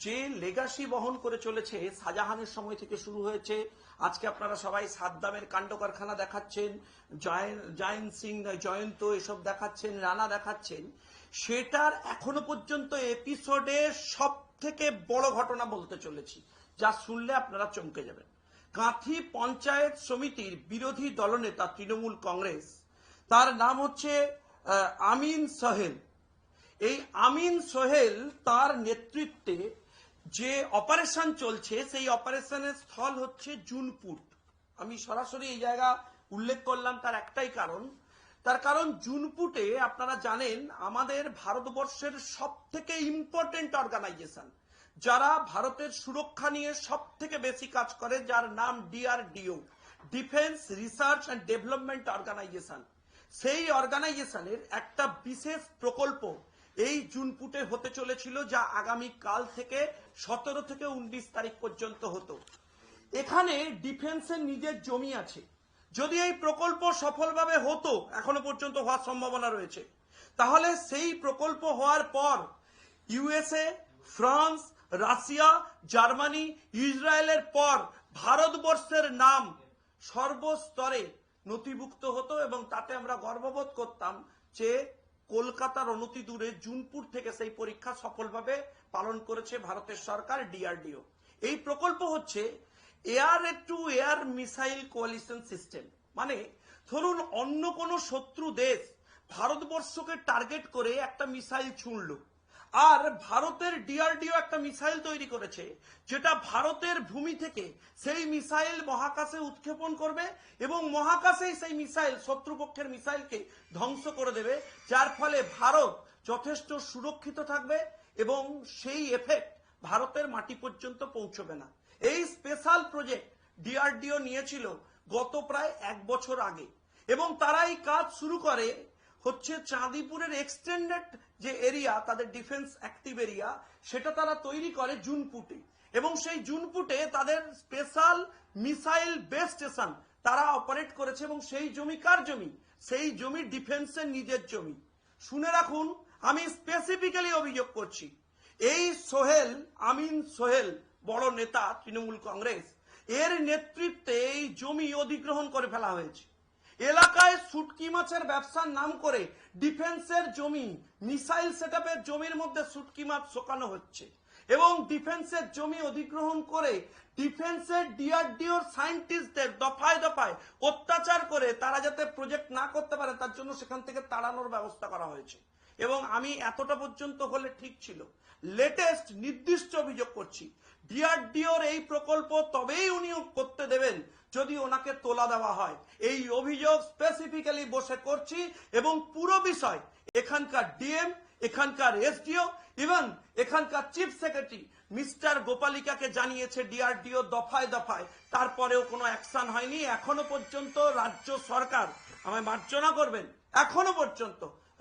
যে লেগাসি বহন করে চলেছে। শাহজাহানের সময় থেকে শুরু হয়েছে। আজকে আপনারা সবাই সাদ্দামের কাণ্ড কারখানা দেখাচ্ছেন, জয়ন- জয়ন্ত সিং, জয়ন্ত এসব দেখাচ্ছেন, রানা দেখাচ্ছেন। সেটার এখনও পর্যন্ত এপিসোডে সব থেকে বড় ঘটনা বলতে চলেছি, যা শুনলে আপনারা চমকে যাবেন। কাঁথি পঞ্চায়েত সমিতির বিরোধী দলনেতা তৃণমূল কংগ্রেস, তার নাম হচ্ছে আমিন সোহেল। এই আমিন সোহেল তার নেতৃত্বে যে অপারেশন চলছে, সেই অপারেশনের স্থল হচ্ছে জুনপুর। আমি সরাসরি এই জায়গা উল্লেখ করলাম তার একটাই কারণ। তার কারণ জুনপুটে আপনারা জানেন, আমাদের ভারতবর্ষের সব থেকে ইম্পর্টেন্ট অর্গানাইজেশন যারা ভারতের সুরক্ষা নিয়ে সব থেকে বেশি কাজ করে, যার নাম DRDO defence research and development organisation সেই অর্গানাইজেশনের একটা বিশেষ প্রকল্প এই জুনপুটে হতে চলেছিল যা আগামী কাল থেকে সতেরো থেকে উনিশ তারিখ পর্যন্ত হতো। এখানে ডিফেন্সের নিজের জমি আছে। যদি এই প্রকল্প সফলভাবে হতো, এখনও পর্যন্ত হওয়ার সম্ভাবনা রয়েছে। তাহলে সেই প্রকল্প হওয়ার পর ইউএসএ, ফ্রান্স, রাশিয়া, জার্মানি, ইসরায়েলের পর ভারতবর্ষের নাম সর্বস্তরে নথিভুক্ত হতো এবং তাতে আমরা গর্ববোধ করতাম যে কলকাতার অনতি দূরে জুনপুর থেকে সেই পরীক্ষা সফলভাবে পালন করেছে ভারতের সরকার, ডিআরডিও। এই প্রকল্প হচ্ছে air to air missile coalition system. মানে ধরুন অন্য কোনো শত্রু দেশ ভারতবর্ষকে টার্গেট করে একটা মিসাইল ছুঁড়ল। আর ভারতের ডিআরডিও একটা মিসাইল তৈরি করেছে, যেটা ভারতের ভূমি থেকে সেই মিসাইল মহাকাশে উৎক্ষেপণ করবে এবং মহাকাশেই সেই মিসাইল শত্রুপক্ষের মিসাইলকে ধ্বংস করে দেবে, যার ফলে ভারত যথেষ্ট সুরক্ষিত থাকবে এবং সেই এফেক্ট ভারতের মাটি পর্যন্ত পৌঁছবে না। এই স্পেশাল প্রজেক্ট ডিআরডিও নিয়েছিল গত প্রায় এক বছর আগে এবং তারা এই কাজ শুরু করে হচ্ছে চাঁদিপুরের এক্সটেন্ডেড যে এরিয়া তাদের ডিফেন্স অ্যাক্টিভ এরিয়া সেটা তারা তৈরি করে জুনপুটে এবং সেই জুনপুটে তাদের স্পেশাল মিসাইল বেস স্টেশন তারা অপারেট করেছে এবং সেই জমি কার জমি? সেই জমি ডিফেন্সের নিজের জমি। শুনে রাখুন, আমি স্পেসিফিক্যালি অভিযোগ করছি, এই সোহেল, আমিন সোহেল, বড় নেতা, তৃণমূল কংগ্রেস, এর নেতৃত্বে এই জমি অধিগ্রহণ করে ফেলা হয়েছে। এলাকায় শুটকি মাছের ব্যবসার নাম করে ডিফেন্সের জমি, মিসাইল সেটআপের জমির মধ্যে শুটকি মাছ শোকানো হচ্ছে এবং ডিফেন্সের জমি অধিগ্রহণ করে ডিফেন্সের ডিআরডিওর সায়েন্টিস্টদের দফায় দফায় অত্যাচার করে তারা যাতে প্রজেক্ট না করতে পারে, তার জন্য সেখান থেকে তাড়ানোর ব্যবস্থা করা হয়েছে। এবং আমি এতটা পর্যন্ত হলে ঠিক ছিল। লেটেস্ট নির্দিষ্ট অভিযোগ করছি। ডিআরডিওর এই প্রকল্প তবেই উনি করতে দেবেন যদি ওনাকে তোলা দেওয়া হয়। এই অভিযোগ স্পেসিফিক্যালি বসে করছি এবং পুরো বিষয়, এখানকার ডিএম, এখানকার এসডিও ইভেন এখানকার চিফ সেক্রেটারি মিস্টার গোপালিকাকে জানিয়েছে ডিআরডিও দফায় দফায়। তারপরেও কোনো অ্যাকশন হয়নি। এখনও পর্যন্ত রাজ্য সরকার, আমায় মার্জনা করবেন, এখনও পর্যন্ত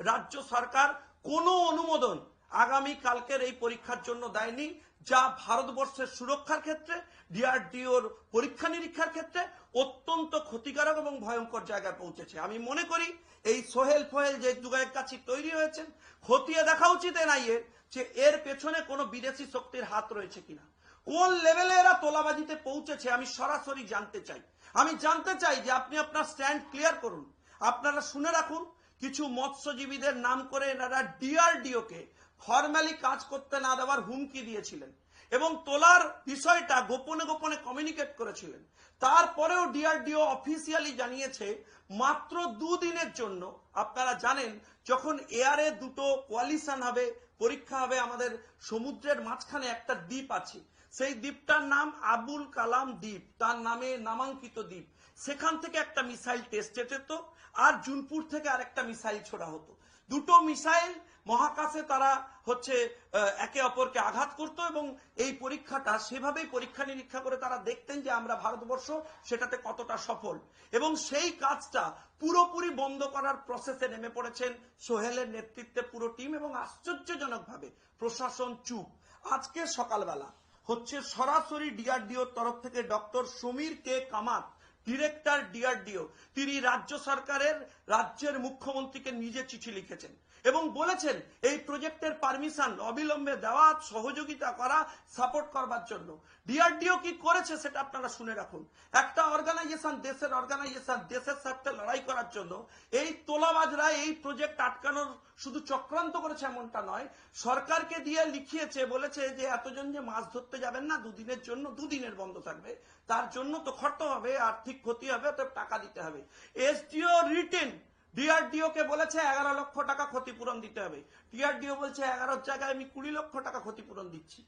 রাজ্য সরকার কোনো অনুমোদন আগামী কালকের এই পরীক্ষার জন্য দেয়নি। যা ভারতবর্ষের সুরক্ষার ক্ষেত্রে ডিআরডিওর পরীক্ষা নিরীক্ষার ক্ষেত্রে অত্যন্ত ক্ষতিকারক এবং ভয়ঙ্কর জায়গায় পৌঁছেছে। আমি মনে করি এই সোহেল ফোহেল যে যুগের কাছে তৈরি হয়েছেন, খতিয়ে দেখা উচিত এনআইএর যে এর পেছনে কোনো বিদেশি শক্তির হাত রয়েছে কিনা। কোন লেভেলে এরা তোলাবাজিতে পৌঁছেছে আমি সরাসরি জানতে চাই। আমি জানতে চাই যে আপনি আপনার স্ট্যান্ড ক্লিয়ার করুন। আপনারা শুনে রাখুন, কিছু মৎস্যজীবীদের নাম করে এনারা ডিআরডিও কে ফর্মালি কাজ করতে না দেওয়ার হুমকি দিয়েছিলেন এবং তোলার বিষয়টা গোপনে গোপনে কমিউনিকেট করেছিলেন। তারপরেও ডিআরডিও অফিসিয়ালি জানিয়েছে, মাত্র দুদিনের জন্য, আপনারা জানেন, যখন এয়ারে দুটো কোয়ালিশন হবে, পরীক্ষা হবে আমাদের সমুদ্রের মাঝখানে একটা দ্বীপ আছে। সেই দ্বীপটার নাম আবুল কালাম দ্বীপ। তার নামে নামাঙ্কিত দ্বীপ। সেখান থেকে একটা মিসাইল টেস্টে যেত আর জুনপুর থেকে আরেকটা মিসাইল ছোড়া হতো। দুটো মিসাইল মহাকাশে তারা হচ্ছে একে অপরকে আঘাত করত এবং এই পরীক্ষাটা সেভাবেই পরীক্ষা নিরীক্ষা করে তারা দেখতেন যে আমরা ভারতবর্ষ সেটাতে কতটা সফল। এবং সেই কাজটা পুরোপুরি বন্ধ করার প্রসেসে নেমে পড়েছেন সোহেলের নেতৃত্বে পুরো টিম এবং আশ্চর্যজনকভাবে প্রশাসন চুপ। আজকে সকালবেলা হচ্ছে সরাসরি ডিআরডিওর তরফ থেকে doctor Samir K Kamat director DRDO তিনি রাজ্য সরকারের, রাজ্যের মুখ্যমন্ত্রীকে নিজে চিঠি লিখেছেন এবং বলেছেন, এই প্রজেক্টের পারমিশন অবিলম্বে দেওয়া, সহযোগিতা করা, সাপোর্ট করবার জন্য। ডিআরডিও কি করেছে সেটা আপনারা শুনে রাখুন। একটা অর্গানাইজেশন দেশের অর্গানাইজেশন দেশের স্বার্থে লড়াই করার জন্য এই তোলাবাজরা এই প্রজেক্ট আটকানোর শুধু চক্রান্ত করেছে এমনটা নয়, সরকারকে দিয়ে লিখিয়েছে, বলেছে যে এতজন যে মাছ ধরতে যাবেন না, দুদিনের জন্য, দুদিনের বন্ধ থাকবে, তার জন্য তো খরচ হবে, আর্থিক ক্ষতি হবে, অতএব টাকা দিতে হবে। এসডিও রিটেন ডিআরডিও কে বলেছে এগারো লক্ষ টাকা ক্ষতিপূরণ দিতে হবে। ডিআরডিও বলছে এগারো জায়গায় আমি কুড়ি লক্ষ টাকা ক্ষতিপূরণ দিচ্ছি।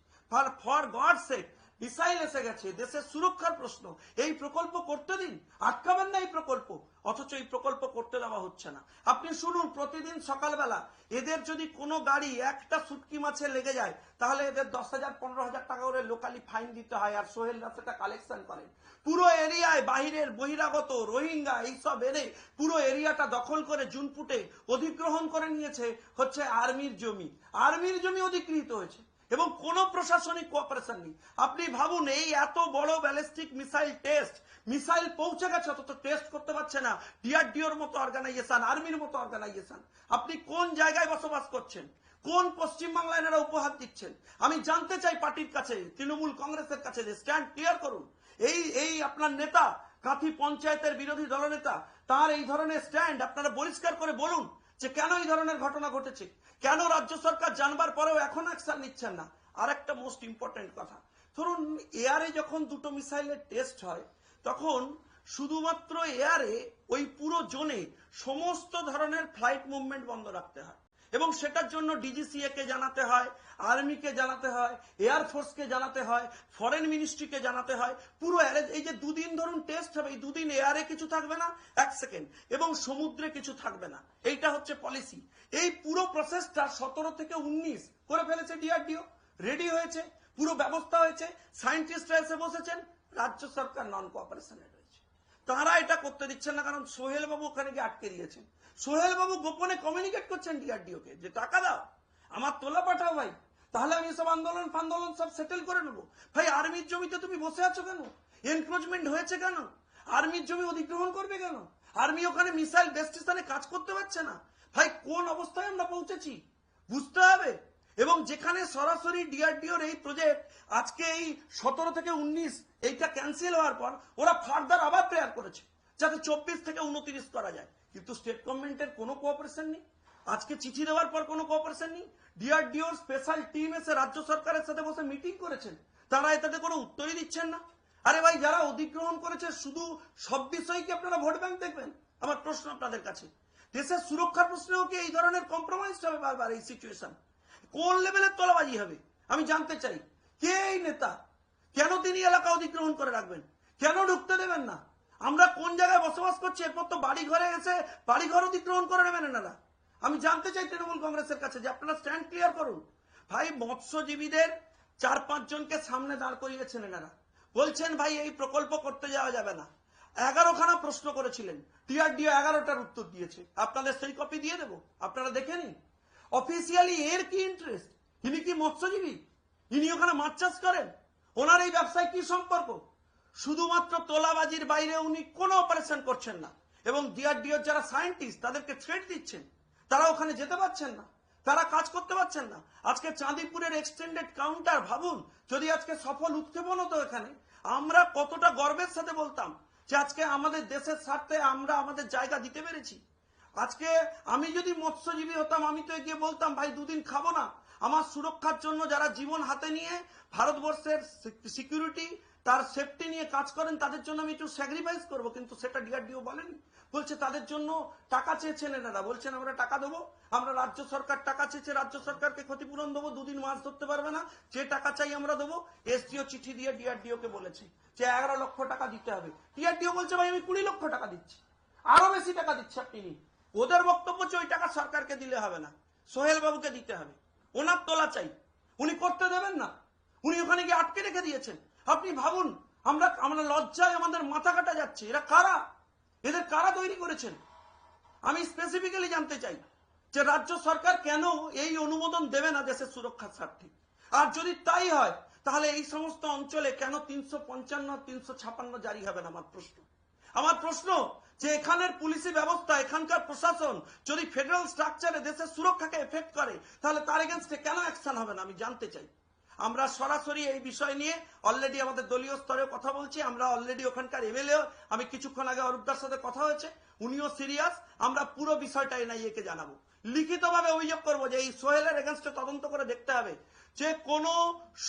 ফর গড সেক মিসাইল এসে গেছে, দেশের সুরক্ষার প্রশ্ন। এই প্রকল্প করতে দিন, আটকাবেন না এই প্রকল্প। অথচ এই প্রকল্প করতে দেওয়া হচ্ছে না। আপনি শুনুন, প্রতিদিন সকালবেলা এদের যদি কোনো গাড়ি একটা সুটকি মাছে লেগে যায়, তাহলে এদের দশ হাজার, পনেরো হাজার টাকা করে লোকালি ফাইন দিতে হয় আর সোহেলরা সেটা কালেকশন করেন পুরো এরিয়ায় বাহিরের বহিরাগত, রোহিঙ্গা এইসব এনে পুরো এরিয়াটা দখল করে জুনপুটে অধিগ্রহণ করে নিয়েছে হচ্ছে আর্মির জমি। আর্মির জমি অধিকৃত হয়েছে। এবং কোনো প্রশাসনিক কোঅপারেশন নেই। আপনি ভাবুন, এই এত বড় ব্যালিস্টিক মিসাইল টেস্ট মিসাইল পৌঁছে গেছে, অথচ টেস্ট করতে পারছে না। ডিআরডিওর মতো অর্গানাইজেশন আর্মির মতো অর্গানাইজেশন আপনি কোন জায়গায় বসবাস করছেন? কোন পশ্চিম বাংলায় এনারা উপহার দিচ্ছেন? আমি জানতে চাই পার্টির কাছে, তৃণমূল কংগ্রেসের কাছে, যে স্ট্যান্ড ক্লিয়ার করুন। এই এই আপনার নেতা, কাঁথি পঞ্চায়েতের বিরোধী দলনেতা, তার এই ধরনের স্ট্যান্ড আপনারা পরিষ্কার করে বলুন যে কেন এই ধরনের ঘটনা ঘটেছে? কেন রাজ্য সরকার জানবার পরেও এখন অ্যাকশন নিচ্ছেন না? আর একটা মোস্ট ইম্পর্টেন্ট কথা। ধরুন এয়ারে যখন দুটো মিসাইলের টেস্ট হয়, তখন শুধুমাত্র এয়ারে ওই পুরো জোনে সমস্ত ধরনের ফ্লাইট মুভমেন্ট বন্ধ রাখতে হয়। এবং সেটার জন্য ডিজিসিএ কে জানাতে হয় আর্মিকে জানাতে হয় এয়ারফোর্সকে জানাতে হয়, ফরেন মিনিস্ট্রিকে জানাতে হয়, পুরো এই যে দুদিন ধরুন টেস্ট হবে, এই দুদিন এয়ারে কিছু থাকবে না, এক সেকেন্ড, এবং সমুদ্রে কিছু থাকবে না, এইটা হচ্ছে পলিসি। এই পুরো প্রসেসটা সতেরো থেকে উনিশ করে ফেলেছে ডিআরডিও, রেডি হয়েছে, পুরো ব্যবস্থা হয়েছে, সায়েন্টিস্টরা এসে বসেছেন, রাজ্য সরকার নন কোঅপারেশনে রয়েছে তারা এটা করতে দিচ্ছেন না, কারণ সোহেল বাবু ওখানে গিয়ে আটকে দিয়েছেন। সোহেল বাবু গোপনে কমিউনিকেট করছেন ডিআরডিও কে যে, টাকা দাও, আমার তোলা পাঠাও ভাই, তাহলে আমি সব আন্দোলন ফান্দোলন সব সেটেল করে নেব। ভাই, আর্মির জমিতে তুমি বসে আছো কেন? এনক্রোচমেন্ট হয়েছে কেন? আর্মির জমি অধিগ্রহণ করবে কেন? আর্মি ওখানে মিসাইল বেস স্টেশনে কাজ করতে পারছে না। ভাই, কোন অবস্থায় আমরা পৌঁছেছি? বুঝতে হবে। এবং যেখানে সরাসরি ডিআরডিওর এই প্রজেক্ট আজকে এই সতেরো থেকে উনিশ এইটা ক্যান্সেল হওয়ার পর ওরা ফার্দার আবার প্রেয়ার করেছে, যাতে চব্বিশ থেকে উনত্রিশ করা যায়। কিন্তু স্টেট গভর্নমেন্টের কোনো কোঅপারেশন নেই। আজকে চিঠি দেওয়ার পর কোনো কোঅপারেশন নেই। ডিআরডিওর স্পেশাল টিম এসে রাজ্য সরকারের সাথে বসে মিটিং করেছেন। তারা এটাতে কোনো উত্তরই দিচ্ছেন না। আরে ভাই, যারা অধিগ্রহণ করেছে, শুধু সব বিষয়ে কি আপনারা ভোট ব্যাংক দেখবেন? আমার প্রশ্ন আপনাদের কাছে। দেশের সুরক্ষার প্রশ্নেও কি এই ধরনের কম্প্রোমাইজ হবে বারবার এই সিচুয়েশন কোন লেভেলের তলাবাজি হবে? আমি জানতে চাই, কে এই নেতা? কেন তিনি এলাকা অধিগ্রহণ করে রাখবেন? কেন ঢুকতে দেবেন না? আমরা কোন জায়গায় বসবাস করছি? এরপর তো বাড়ি ঘরে এসে বাড়ি ঘর অধিগ্রহণ করে নেবেন এনারা। আমি জানতে চাই তৃণমূল কংগ্রেসের কাছে, যে আপনারা স্ট্যান্ড ক্লিয়ার করুন। ভাই, মৎস্যজীবীদের চার পাঁচ জনকে সামনে দাঁড় করিয়েছেন এনারা। বলছেন, ভাই, এই প্রকল্প করতে যাওয়া যাবে না। এগারোখানা প্রশ্ন করেছিলেন। টিআরডিও এগারোটার উত্তর দিয়েছে। আপনাদের সেই কপি দিয়ে দেবো? আপনারা দেখে নিন। অফিসিয়ালি এর কি ইন্টারেস্ট ইনি কি মৎস্যজীবী? ইনি ওখানে মাছ চাষ করেন? ওনার এই ব্যবসায় কি সম্পর্ক? শুধুমাত্র তোলাবাজির বাইরে উনি কোনো অপারেশন করছেন না। এবং ডিআরডিওর যারা সায়েন্টিস্ট তাদেরকে থ্রেট দিচ্ছেন। তারা ওখানে যেতে পারছেন না। তারা কাজ করতে পারছেন না। আজকে চাঁদিপুরের এক্সটেন্ডেড কাউন্টার ভাবুন, যদি আজকে সফল উৎক্ষেপণ হতো এখানে, আমরা কতটা গর্বের সাথে বলতাম যে আজকে আমাদের দেশের স্বার্থে আমরা আমাদের জায়গা দিতে পেরেছি। আজকে আমি যদি মৎস্যজীবী হতাম, আমি তো গিয়ে বলতাম, ভাই, দুদিন খাব না। আমার সুরক্ষার জন্য যারা জীবন হাতে নিয়ে ভারতবর্ষের সিকিউরিটি তার সেফটি নিয়ে কাজ করেন, তাদের জন্য আমি একটু স্যাক্রিফাইস করব। কিন্তু সেটা ডিআরডিও বলেনি। বলছে, তাদের জন্য টাকা চেয়েছেন এনারা বলছেন, আমরা টাকা দেবো। আমরা রাজ্য সরকার টাকা চেয়েছে, রাজ্য সরকারকে ক্ষতিপূরণ দেবো, দুদিন মাছ ধরতে পারবে না। যে টাকা চাই আমরা দেবো। এসডিও চিঠি দিয়ে ডিআরডিও কে বলেছে যে, এগারো লক্ষ টাকা দিতে হবে। ডিআরডিও বলছে, ভাই, আমি কুড়ি লক্ষ টাকা দিচ্ছি। আরও বেশি টাকা দিচ্ছে আপনি। ওদের বক্তব্য হচ্ছে ওই টাকা সরকারকে দিলে হবে না। সোহেল বাবুকে দিতে হবে। ওনার তোলা চাই। উনি করতে দেবেন না। উনি ওখানে গিয়ে আটকে রেখে দিয়েছেন। আপনি ভাবুন, আমরা আমরা লজ্জায় আমাদের মাথা কাটা যাচ্ছে। এরা কারা? এদের কারা তৈরি করেছেন? আমি স্পেসিফিক্যালি জানতে চাই যে রাজ্য সরকার কেন এই অনুমোদন দেবে না দেশের সুরক্ষার স্বার্থে? আর যদি তাই হয়, তাহলে এই সমস্ত অঞ্চলে কেন তিনশো পঞ্চান্ন, তিনশো ছাপান্ন জারি হবে না? আমার প্রশ্ন। আমার প্রশ্ন যে এখানের পুলিশি ব্যবস্থা, এখানকার প্রশাসন যদি ফেডারেল স্ট্রাকচারে দেশের সুরক্ষাকে এফেক্ট করে, তাহলে তার এগেনস্টে কেন অ্যাকশন হবে না? আমি জানতে চাই। আমরা সরাসরি এই বিষয় নিয়ে অলরেডি আমাদের দলীয় স্তরে কথা বলছি। আমরা অলরেডি ওখানকার এমএলএ আমি কিছুক্ষণ আগে অরূপদার সাথে কথা হয়েছে। উনিও সিরিয়াস আমরা পুরো বিষয়টা এনআইএ কে জানাব। লিখিতভাবে অভিযোগ করব যে এই সোহেলের এগেনস্টে তদন্ত করে দেখতে হবে যে কোন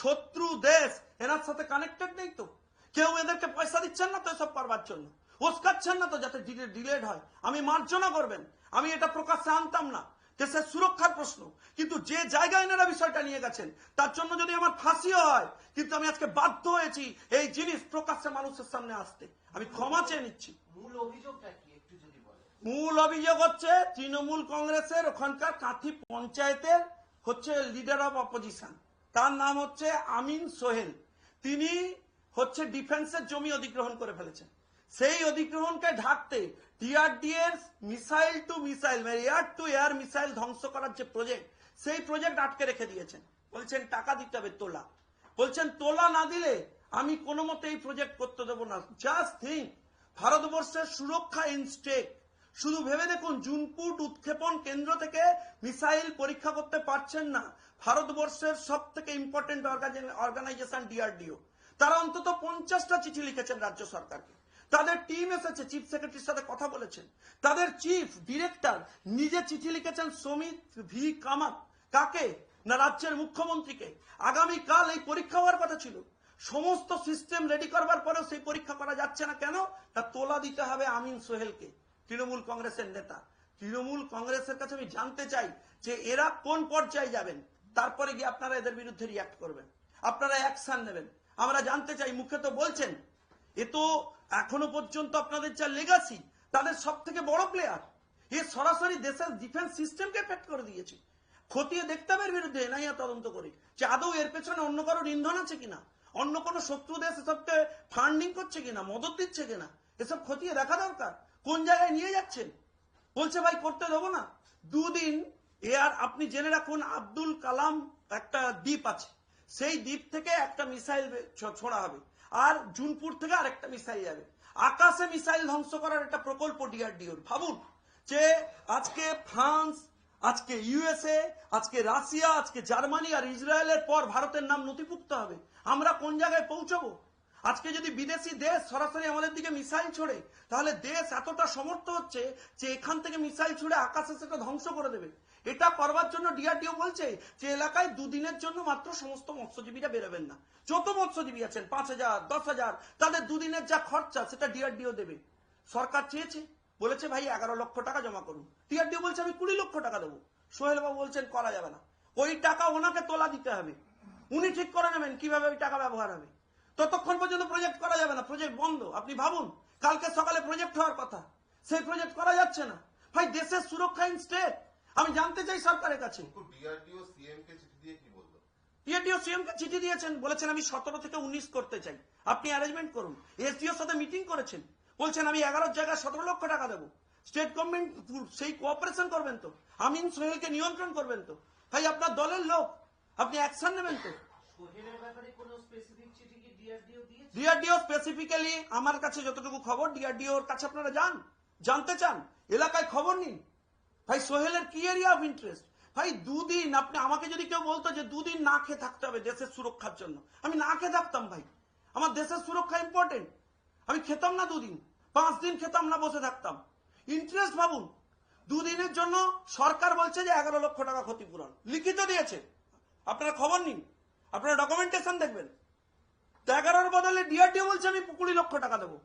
শত্রু দেশ এনার সাথে কানেক্টেড নেই তো। কেউ এদেরকে পয়সা দিচ্ছেন না তো এসব করবার জন্য? ওসকাচ্ছেন না তো যাতে ডিলেড হয়। আমি মার্জনা করবেন। আমি এটা প্রকাশ্যে আনতাম না। দেশের সুরক্ষার প্রশ্ন। কিন্তু যে জায়গায় এনারা বিষয়টা নিয়ে গেছেন তার জন্য যদি আমার ফাঁসিও হয় কিন্তু আমি আজকে বাধ্য হয়েছি এই জিনিস প্রকাশ্যে মানুষের সামনে আসতে। আমি ক্ষমা চেয়ে নিচ্ছি। মূল অভিযোগটা কি? একটু যদি বলেন। মূল অভিযোগ হচ্ছে তৃণমূল কংগ্রেসের ওখানকার কাঁথি পঞ্চায়েতের হচ্ছে লিডার অফ অপোজিশন তার নাম হচ্ছে আমিন সোহেল। তিনি হচ্ছে ডিফেন্সের জমি অধিগ্রহণ করে ফেলেছেন। সেই অধিগ্রহণকে ঢাকতে টিআরডি এর মিসাইল টু মিসাইল মানে এয়ার টু এয়ার মিসাইল ধ্বংস করার যে প্রজেক্ট, সেই প্রজেক্ট আটকে রেখে দিয়েছেন। বলছেন, টাকা দিতে হবে তোলা। বলছেন, তোলা না দিলে আমি কোনো মতে এই প্রজেক্ট করতে দেবো না। জাস্ট থিঙ্ক ভারতবর্ষের সুরক্ষা ইনস্টেক শুধু ভেবে দেখুন, জুনপুট উৎক্ষেপণ কেন্দ্র থেকে মিসাইল পরীক্ষা করতে পারছেন না ভারতবর্ষের সব থেকে ইম্পর্টেন্ট অর্গানাইজেশন ডিআরডিও তারা অন্তত পঞ্চাশটা চিঠি লিখেছেন রাজ্য সরকারকে। তাদের টিম এসেছে, চিফ সেক্রেটারির সাথে কথা বলেছেন। তাদের চিফ, ডিরেক্টর, নিজে চিঠি লিখেছেন, সমিত ভি কামাত। কাকে? না রাজ্যের মুখ্যমন্ত্রীকে? আগামীকাল এই পরীক্ষা হওয়ার কথা ছিল। সমস্ত সিস্টেম রেডি করবার পরেও সেই পরীক্ষা করা যাচ্ছে না কেন? তা তোলা দিতে হবে আমিন সোহেলকে, তৃণমূল কংগ্রেসের নেতা। তৃণমূল কংগ্রেসের কাছে আমি জানতে চাই যে এরা কোন পর্যায়ে যাবেন। তারপরে গিয়ে আপনারা এদের বিরুদ্ধে রিয়াক্ট করবেন। আপনারা অ্যাকশন নেবেন। আমরা জানতে চাই, মুখে তো বলছেন এ তো এখনও পর্যন্ত আপনাদের যা লেগাসি তাদের সব থেকে বড় প্লেয়ার এ সরাসরি দেশের ডিফেন্স সিস্টেমকে এফেক্ট করে দিয়েছে। খতিয়ে দেখতে হবে এর বিরুদ্ধে এনআইএ তদন্ত করে যে আদৌ এর পেছনে অন্য কারোর ইন্ধন আছে কিনা, অন্য কোনো শত্রু দেশ এসবকে ফান্ডিং করছে কিনা, মদত দিচ্ছে কিনা, এসব খতিয়ে দেখা দরকার। কোন জায়গায় নিয়ে যাচ্ছেন? বলছে, ভাই, করতে দেবো না। দুদিন, এ আর আপনি জেনে রাখুন, আব্দুল কালাম একটা দ্বীপ আছে। সেই দ্বীপ থেকে একটা মিসাইল ছোড়া হবে। আর জুনপুর থেকে আরেকটা মিসাইল যাবে। আকাশে মিসাইল ধ্বংস করার একটা প্রকল্প ডিআরডিওর। ভাবুন যে আজকে ফ্রান্স, আজকে ইউএসএ, আজকে রাশিয়া, আজকে জার্মানি আর ইসরায়েলের পর ভারতের নাম নথিভুক্ত হবে। আমরা কোন জায়গায় পৌঁছবো? আজকে যদি বিদেশি দেশ সরাসরি আমাদের দিকে মিসাইল ছড়ে, তাহলে দেশ এতটা সমর্থ হচ্ছে যে এখান থেকে মিসাইল ছুড়ে আকাশে সেটা ধ্বংস করে দেবে। এটা করবার জন্য ডিআরডিও বলছে যে এলাকায় দুদিনের জন্য মাত্র সমস্ত মৎস্যজীবীরা বেরোবেন না। যত মৎস্যজীবী আছেন, পাঁচ হাজার, দশ হাজার, তাদের দুদিনের যা খরচা সেটা ডিআরডিও দেবে। সরকার চেয়েছে, বলেছে ভাই এগারো লক্ষ টাকা জমা করুন। ডিআরডিও বলছে, আমি কুড়ি লক্ষ টাকা দেবো। সোহেল বাবু বলছেন, করা যাবে না। ওই টাকা ওনাকে তোলা দিতে হবে। উনি ঠিক করে নেবেন কীভাবে ওই টাকা ব্যবহার হবে। ততক্ষণ পর্যন্ত প্রজেক্ট করা যাবে না। প্রজেক্ট বন্ধ। আপনি ভাবুন, কালকে সকালে প্রজেক্ট হওয়ার কথা। সেই প্রজেক্ট করা যাচ্ছে না। ভাই, দেশের সুরক্ষা ইন স্টেট আমি জানতে চাই সরকারের কাছে। ডিআরডিও সিএম কে চিঠি দিয়ে কি বলল? পিএডিও সিএম কে চিঠি দিয়েছেন বলেছেন আমি সতেরো থেকে উনিশ করতে চাই। আপনি অ্যারেঞ্জমেন্ট করুন। এসডিওর সাথে মিটিং করেছেন। বলছেন আমি এগারোর জায়গায় সতেরো লক্ষ টাকা দেবো। স্টেট গভর্নমেন্ট সেই কোঅপারেশন করবেন তো। আমিন সোহেলকে নিয়ন্ত্রণ করবেন তো। ভাই আপনার দলের লোক। আপনি অ্যাকশন নেবেন তো। সোহেলের ব্যাপারে কোনো স্পেসিফিক চিঠি কি ডিআরডিও ডিআরডিও স্পেসিফিক্যালি আমার কাছে যতটুকু খবর ডিআরডিওর কাছে আপনারা যান। জানতে চান। এলাকায় খবর নিন। ভাই, সোহেলের কি এরিয়া অফ ইন্টারেস্ট ভাই, দুদিন আপনি আমাকে যদি কেউ বলতো যে দুদিন না খেয়ে থাকতে হবে দেশের সুরক্ষার জন্য, আমি না খেয়ে থাকতাম ভাই। আমার দেশের সুরক্ষা ইম্পর্টেন্ট আমি খেতাম না দুদিন, পাঁচ দিন খেতাম না, বসে থাকতাম। ইন্টারেস্ট ভাবুন, দুদিনের জন্য সরকার বলছে যে এগারো লক্ষ টাকা ক্ষতিপূরণ। লিখিত দিয়েছে। আপনারা খবর নিন। আপনারা ডকুমেন্টেশন দেখবেন। এগারোর বদলে ডিআরডিও বলছে, আমি কুড়ি লক্ষ টাকা দেবো।